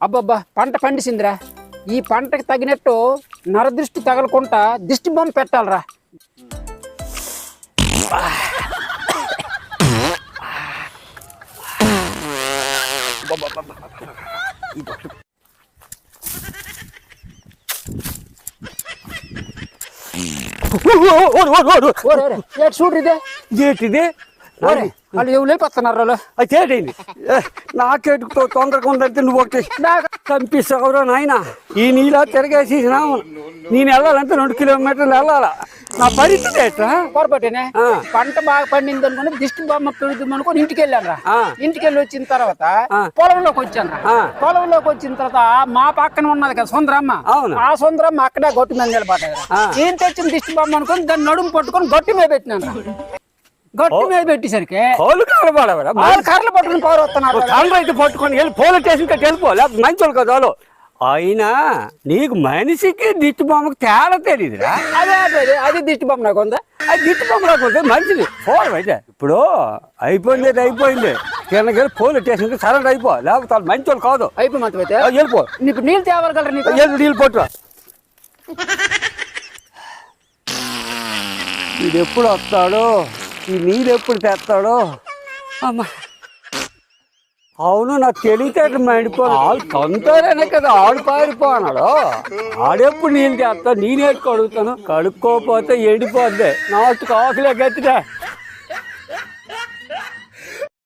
అబ్బబ్బా పంట పండిసిందిరా ఈ పంటకి తగినట్టు నరదృష్టి తగలకుండా దిష్టి బొమ్మ పెట్టాలరా ఓరే, ఇదే వాళ్ళు ఎవరు లేకొస్తున్నారు వాళ్ళు? అది ఏంటి నాకేటు తొందరగా ఉందంటే నువ్వు ఒకటి కనిపిస్తావురా నాయన. ఈ నీలా తిరగేసేసినాము నేను వెళ్ళాలంటే రెండు కిలోమీటర్లు వెళ్ళాలా? నా పరిస్థితి ఎట్లా పొరపాటేనే. పంట బాగా పండింది అనుకుని దిష్టి బొమ్మ పెడుతుంది అనుకుని ఇంటికి వెళ్ళాను. ఇంటికి వెళ్ళి వచ్చిన తర్వాత. పొలంలోకి వచ్చాను. పొలంలోకి వచ్చిన తర్వాత మా పక్కన ఉన్నది కదా సుందరమ్మ. అవును. ఆ సుందరమ్మ అక్కడే గొట్టు మీద నిలబడ్డారు. ఏం తెచ్చిన దిష్టి బొమ్మ అనుకుని దాన్ని నడుము పట్టుకొని గొట్టు మీద పెట్టినాను గొట్టు మీద పెట్టేసరికి కనబడవరా వాళ్ళు కర్రలు పట్టుకుని పవర్ వస్తున్నారు కళ్ళు అయితే పట్టుకొని వెళ్ళి పోలీస్ స్టేషన్ కట్టి వెళ్ళిపో లేకపోతే మంచి వాళ్ళు కదా వాళ్ళు. అయినా నీకు మనిషికి దిట్టు బొమ్మకు తేడా తెలియదురా అదే అదే అది. దిష్టి బొమ్మ నాకు ఉందా? అది దిట్టు బొమ్మ రాకపోతే మంచిది. పోవడం అయితే. ఇప్పుడు అయిపోయింది అది అయిపోయింది. కిందకి పోలీస్ స్టేషన్కి సరెండర్ అయిపో. లేకపోతే వాళ్ళు మంచి వాళ్ళు కాదు. అయిపోయి మొత్తం అయితే. ఆ, వెళ్ళిపో. నీకు నీళ్ళు తేవగలరా నీకు? నీళ్ళు పట్టు ఇది ఎప్పుడు వస్తాడో? ఈ నీళ్ళు ఎప్పుడు తెస్తాడో? అమ్మా. అవును నాకు తెలియటట్లు మండిపోను. వాళ్ళు తొందరనే కదా ఆడు పారిపోనాడు. ఆడెప్పుడు నీళ్ళు తెస్తా? నేనేట్టు కడుగుతాను. కడుక్కోపోతే ఎండిపోద్ది. నాకు కాకులే గట్టిదా